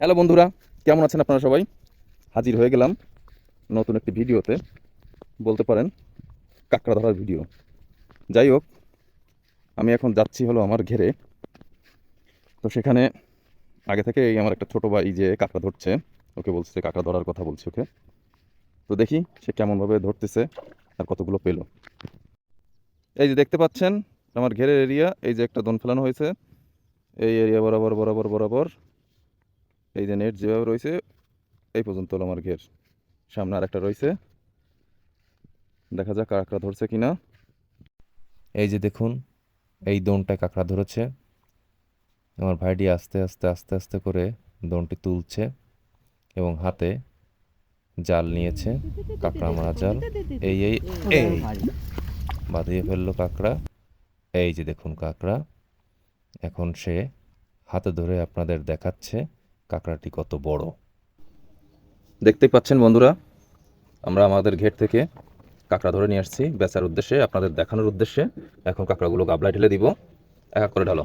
Hello বন্ধুরা, কেমন আছেন আপনারা সবাই? হাজির হয়ে গেলাম নতুন একটি ভিডিওতে। বলতে পারেন কাঁকড়া ধরার ভিডিও। যাই হোক, আমি এখন যাচ্ছি হলো আমার ঘেরে। তো সেখানে আগে থেকে এই আমার একটা ছোটো ভাই যে কাঁকড়া ধরছে, ওকে বলছে কাঁকড়া ধরার কথা বলছি ওকে। তো দেখি সে কেমনভাবে ধরতেছে আর কতগুলো পেল। এই যে দেখতে পাচ্ছেন, আমার ঘেরের এরিয়া এই যে একটা দন ফেলানো হয়েছে, এই এরিয়া বরাবর বরাবর বরাবর। এই যে নেট যেভাবে রয়েছে, এই পর্যন্ত হলো আমার ঘের। সামনে আরেকটা রয়েছে। দেখা যাক কাঁকড়া ধরছে কিনা। এই যে দেখুন, এই দোনটায় কাঁকড়া ধরেছে। আমার ভাইটি আস্তে আস্তে আস্তে আস্তে করে দোনটি তুলছে এবং হাতে জাল নিয়েছে, কাঁকড়া মারা জাল। এই এই এই বাঁধিয়ে ফেলল কাঁকড়া। এই যে দেখুন কাঁকড়া। এখন সে হাতে ধরে আপনাদের দেখাচ্ছে। কাঁকড়াটি কত বড়? দেখতেই পাচ্ছেন বন্ধুরা, আমরা আমাদের ঘের থেকে কাঁকড়া ধরে নিয়ে আসছি বেচার উদ্দেশ্যে, আপনাদের দেখানোর উদ্দেশ্যে। এখন কাঁকড়াগুলো গাবলায় ঢেলে দিব এক এক করে ঢালো।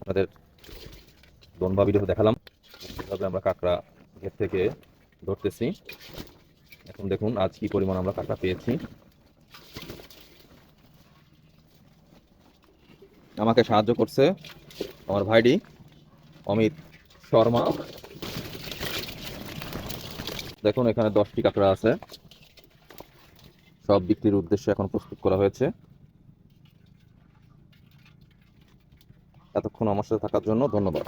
আপনাদের দনবা ভিডিও দেখালাম কীভাবে আমরা কাঁকড়া ঘের থেকে ধরতেছি। এখন দেখুন আজ কি পরিমাণ আমরা কাঁকড়া পেয়েছি। আমাকে সাহায্য করছে আমার ভাইডি অমিত শর্মা। দেখুন, এখানে দশটি কাঁকড়া আছে। সব বিক্রির উদ্দেশ্যে এখন প্রস্তুত করা হয়েছে। এতক্ষণ আমার সাথে থাকার জন্য ধন্যবাদ।